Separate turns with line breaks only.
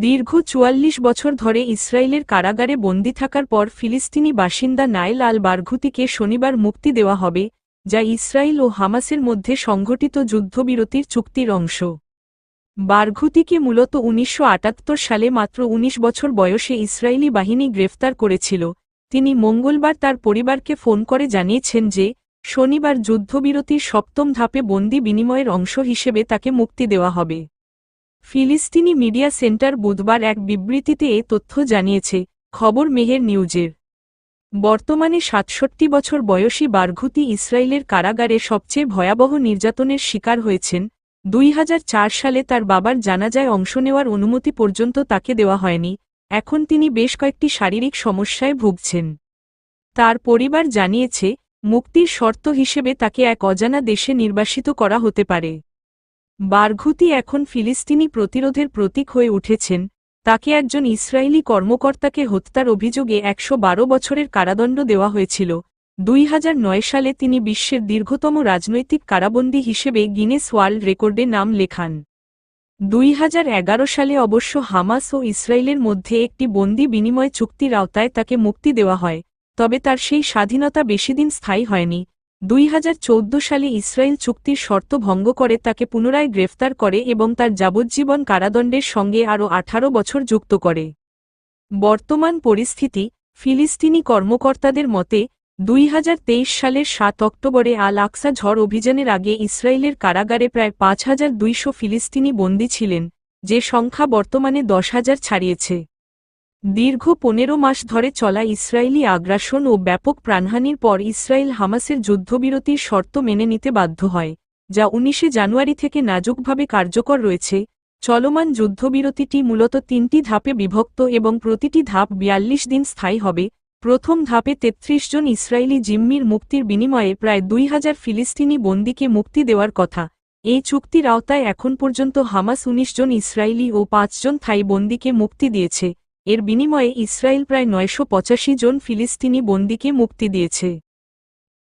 দীর্ঘ চুয়াল্লিশ বছর ধরে ইসরায়েলের কারাগারে বন্দি থাকার পর ফিলিস্তিনি বাসিন্দা নাইল আল বারঘুতিকে শনিবার মুক্তি দেওয়া হবে, যা ইসরায়েল ও হামাসের মধ্যে সংঘটিত যুদ্ধবিরতির চুক্তির অংশ। বারঘুতিকে মূলত উনিশশো আটাত্তর সালে মাত্র ১৯ বছর বয়সে ইসরায়েলি বাহিনী গ্রেফতার করেছিল। তিনি মঙ্গলবার তার পরিবারকে ফোন করে জানিয়েছেন যে, শনিবার যুদ্ধবিরতির সপ্তম ধাপে বন্দি বিনিময়ের অংশ হিসেবে তাকে মুক্তি দেওয়া হবে। ফিলিস্তিনি মিডিয়া সেন্টার বুধবার এক বিবৃতিতে এ তথ্য জানিয়েছে, খবর মেহের নিউজের। বর্তমানে সাতষট্টি বছর বয়সী বারঘুতি ইসরায়েলের কারাগারে সবচেয়ে ভয়াবহ নির্যাতনের শিকার হয়েছেন, দুই হাজার চার সালে তার বাবার জানাজায় অংশ নেওয়ার অনুমতি পর্যন্ত তাকে দেওয়া হয়নি, এখন তিনি বেশ কয়েকটি শারীরিক সমস্যায় ভুগছেন। তার পরিবার জানিয়েছে, মুক্তির শর্ত হিসেবে তাকে এক অজানা দেশে নির্বাসিত করা হতে পারে। বারঘুতি এখন ফিলিস্তিনি প্রতিরোধের প্রতীক হয়ে উঠেছেন, তাকে একজন ইসরায়েলি কর্মকর্তাকে হত্যার অভিযোগে একশো বারো বছরের কারাদণ্ড দেওয়া হয়েছিল। দুই হাজার নয় সালে তিনি বিশ্বের দীর্ঘতম রাজনৈতিক কারাবন্দী হিসেবে গিনেস ওয়ার্ল্ড রেকর্ডে নাম লেখান। দুই হাজার এগারো সালে অবশ্য হামাস ও ইসরায়েলের মধ্যে একটি বন্দি বিনিময় চুক্তির আওতায় তাকে মুক্তি দেওয়া হয়, তবে তার সেই স্বাধীনতা বেশিদিন স্থায়ী হয়নি। দুই হাজার চৌদ্দ সালে ইসরায়েল চুক্তির শর্ত ভঙ্গ করে তাকে পুনরায় গ্রেফতার করে এবং তার যাবজ্জীবন কারাদণ্ডের সঙ্গে আরও আঠারো বছর যুক্ত করে। বর্তমান পরিস্থিতি, ফিলিস্তিনি কর্মকর্তাদের মতে, দুই হাজার তেইশ সালের সাত অক্টোবরে আল আকসা ঝড় অভিযানের আগে ইসরায়েলের কারাগারে প্রায় পাঁচ হাজার দুইশো ফিলিস্তিনি বন্দী ছিলেন, যে সংখ্যা বর্তমানে দশ হাজার ছাড়িয়েছে। দীর্ঘ পনেরো মাস ধরে চলা ইসরায়েলি আগ্রাসন ও ব্যাপক প্রাণহানির পর ইসরায়েল হামাসের যুদ্ধবিরতির শর্ত মেনে নিতে বাধ্য হয়, যা উনিশে জানুয়ারি থেকে নাজুকভাবে কার্যকর রয়েছে। চলমান যুদ্ধবিরতিটি মূলত তিনটি ধাপে বিভক্ত এবং প্রতিটি ধাপ বিয়াল্লিশ দিন স্থায়ী হবে। প্রথম ধাপে ৩৩ জন ইসরায়েলি জিম্মির মুক্তির বিনিময়ে প্রায় দুই হাজার ফিলিস্তিনি বন্দীকে মুক্তি দেওয়ার কথা। এই চুক্তির আওতায় এখন পর্যন্ত হামাস ১৯ জন ইসরায়েলি ও পাঁচজন থাই বন্দীকে মুক্তি দিয়েছে। এর বিনিময়ে ইসরায়েল প্রায় নয়শো পঁচাশি জন ফিলিস্তিনি বন্দিকে মুক্তি দিয়েছে।